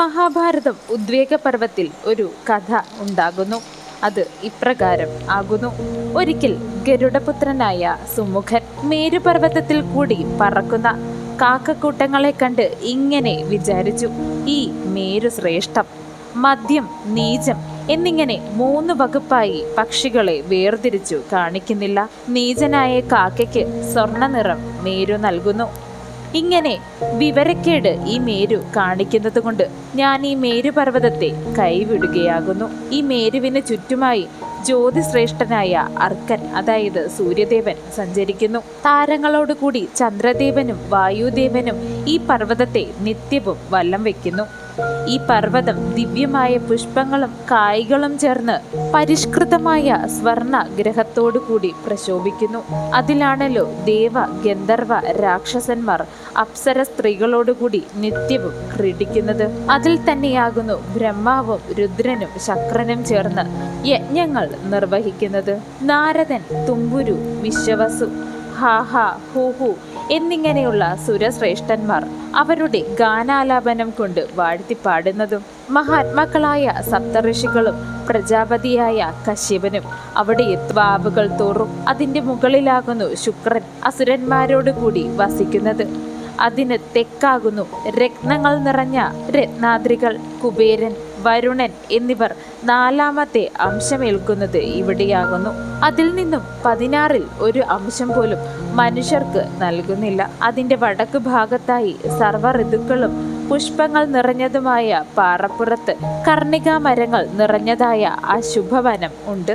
മഹാഭാരതം ഉദ്വേഗപർവത്തിൽ ഒരു കഥ ഉണ്ടാകുന്നു. അത് ഇപ്രകാരം ആകുന്നു. ഒരിക്കൽ ഗരുഡപുത്രനായ സുമുഖൻ മേരുപർവതത്തിൽ കൂടി പറക്കുന്ന കാക്കക്കൂട്ടങ്ങളെ കണ്ട് ഇങ്ങനെ വിചാരിച്ചു ഈ മേരു ശ്രേഷ്ഠം മദ്യം നീചം എന്നിങ്ങനെ മൂന്ന് വകുപ്പായി പക്ഷികളെ വേർതിരിച്ചു കാണിക്കുന്നില്ല. നീചനായ കാക്കയ്ക്ക് സ്വർണ നിറം മേരു നൽകുന്നു. ഇങ്ങനെ വിവരക്കേട് ഈ മേരു കാണിക്കുന്നത് കൊണ്ട് ഞാൻ ഈ മേരുപർവതത്തെ കൈവിടുകയാകുന്നു. ഈ മേരുവിന് ചുറ്റുമായി ജ്യോതിശ്രേഷ്ഠനായ അർക്കൻ അതായത് സൂര്യദേവൻ സഞ്ചരിക്കുന്നു. താരങ്ങളോടുകൂടി ചന്ദ്രദേവനും വായുദേവനും ഈ പർവതത്തെ നിത്യവും വല്ലം വെക്കുന്നു ഈ പർവതം ദിവ്യമായ പുഷ്പങ്ങളും കായ്കളും ചേർന്ന് പരിഷ്കൃതമായ സ്വർണ ഗ്രഹത്തോടു കൂടി പ്രശോഭിക്കുന്നു. അതിലാണല്ലോ ദേവ ഗന്ധർവ രാക്ഷസന്മാർ അപ്സര സ്ത്രീകളോടുകൂടി നിത്യവും ക്രീഡിക്കുന്നത്. അതിൽ തന്നെയാകുന്നു ബ്രഹ്മാവും രുദ്രനും ശക്രനും ചേർന്ന് യജ്ഞങ്ങൾ നിർവഹിക്കുന്നത്. നാരദൻ തുമ്പുരു വിശ്വവസു ഹാഹ ഹൂഹു എന്നിങ്ങനെയുള്ള സുരശ്രേഷ്ഠന്മാർ അവരുടെ ഗാനാലാപനം കൊണ്ട് വാഴ്ത്തിപ്പാടുന്നതും മഹാത്മാക്കളായ സപ്തഋഷികളും പ്രജാപതിയായ കശ്യപനും അവിടെ എത്വാബുകൾ തോറും അതിന്റെ മുകളിലാകുന്നു ശുക്രൻ അസുരന്മാരോട് കൂടി വസിക്കുന്നത്. അതിന് തെക്കാകുന്നു രത്നങ്ങൾ നിറഞ്ഞ രത്നാദ്രികൾ കുബേരൻ വരുണൻ എന്നിവർ നാലാമത്തെ അംശമേൽക്കുന്നത് ഇവിടെയാകുന്നു. അതിൽ നിന്നും പതിനാറിൽ ഒരു അംശം പോലും മനുഷ്യർക്ക് നൽകുന്നില്ല. അതിന്റെ വടക്ക് ഭാഗത്തായി സർവ ഋതുക്കളും പുഷ്പങ്ങൾ നിറഞ്ഞതുമായ പാറപ്പുറത്ത് കർണികാ മരങ്ങൾ നിറഞ്ഞതായ ആ ശുഭവനം ഉണ്ട്.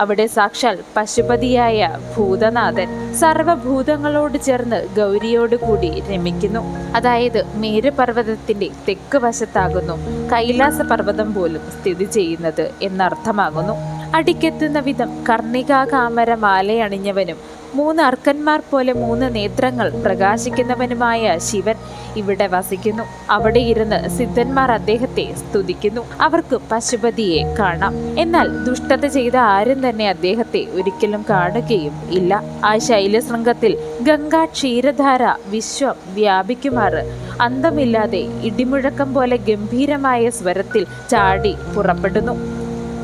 അവിടെ സാക്ഷാൽ പശുപതിയായ ഭൂതനാഥൻ സർവഭൂതങ്ങളോട് ചേർന്ന് ഗൗരിയോട് കൂടി രമിക്കുന്നു. അതായത് മേരുപർവതത്തിന്റെ തെക്ക് വശത്താകുന്നു കൈലാസ പർവതം പോലും സ്ഥിതി ചെയ്യുന്നത് എന്നർത്ഥമാകുന്നു. അടിക്കെത്തുന്ന വിധം കർണികാകാമര മാലയണിഞ്ഞവനും മൂന്ന് അർക്കന്മാർ പോലെ മൂന്ന് നേത്രങ്ങൾ പ്രകാശിക്കുന്നവനുമായ ശിവൻ ഇവിടെ വസിക്കുന്നു. അവിടെ ഇരുന്ന് സിദ്ധന്മാർ അദ്ദേഹത്തെ സ്തുതിക്കുന്നു. അവർക്ക് പശുപതിയെ കാണാം. എന്നാൽ ദുഷ്ടത ചെയ്ത ആരും തന്നെ അദ്ദേഹത്തെ ഒരിക്കലും കാണുകയും ഇല്ല. ആ ശൈലശൃംഗത്തിൽ ഗംഗാ ക്ഷീരധാര വിശ്വം വ്യാപിക്കുമാറ്. അന്തമില്ലാതെ ഇടിമുഴക്കം പോലെ ഗംഭീരമായ സ്വരത്തിൽ ചാടി പുറപ്പെടുന്നു.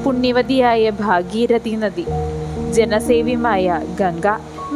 പുണ്യവതിയായ ഭാഗീരഥി നദി. ജനസേവ്യമായ ഗംഗ.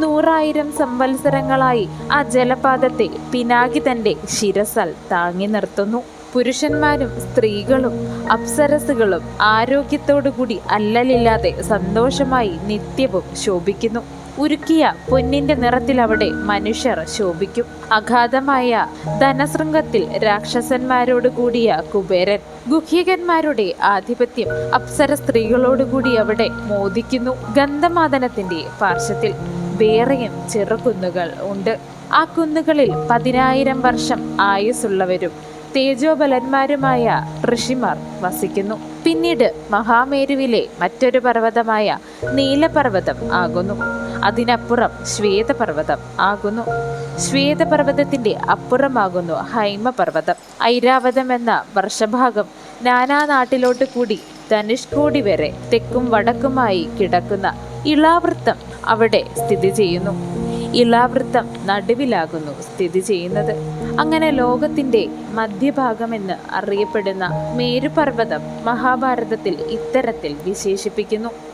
നൂറായിരം സംവത്സരങ്ങളായി ആ ജലപാതത്തെ പിനാകി തന്റെ ശിരസൽ താങ്ങി നിർത്തുന്നു. പുരുഷന്മാരും സ്ത്രീകളും അപ്സരസുകളും ആരോഗ്യത്തോടുകൂടി അല്ലലില്ലാതെ സന്തോഷമായി നിത്യവും ശോഭിക്കുന്നു. ഉരുക്കിയ പൊന്നിന്റെ നിറത്തിൽ അവിടെ മനുഷ്യർ ശോഭിക്കും. അഗാധമായ ധനശൃംഗത്തിൽ രാക്ഷസന്മാരോട് കൂടിയ കുബേരൻ ഗുഹ്യകന്മാരുടെ ആധിപത്യം അപ്സര സ്ത്രീകളോടുകൂടി അവിടെ മോദിക്കുന്നു. ഗന്ധമാദനത്തിന്റെ പാർശ്വത്തിൽ വേറെയും ചെറുകുന്നുകൾ ഉണ്ട്. ആ കുന്നുകളിൽ പതിനായിരം വർഷം ആയുസ്സുള്ളവരും തേജോബലന്മാരുമായ ഋഷിമാർ വസിക്കുന്നു. പിന്നീട് മഹാമേരുവിലെ മറ്റൊരു പർവതമായ നീലപർവതം ആകുന്നു. അതിനപ്പുറം ശ്വേതപർവതം ആകുന്നു. ശ്വേതപർവതത്തിന്റെ അപ്പുറമാകുന്നു ഹൈമപർവതം. ഐരാവതം എന്ന വർഷഭാഗം നാനാ നാട്ടിലോട്ട് കൂടി ധനുഷ്കോടി വരെ തെക്കും വടക്കുമായി കിടക്കുന്ന ഇളാവൃത്തം അവിടെ സ്ഥിതി ചെയ്യുന്നു. ഇളാവൃത്തം നടുവിലാകുന്നു സ്ഥിതി ചെയ്യുന്നത്. അങ്ങനെ ലോകത്തിന്റെ മധ്യഭാഗമെന്ന് അറിയപ്പെടുന്ന മേരുപർവതം മഹാഭാരതത്തിൽ ഇത്തരത്തിൽ വിശേഷിപ്പിക്കുന്നു.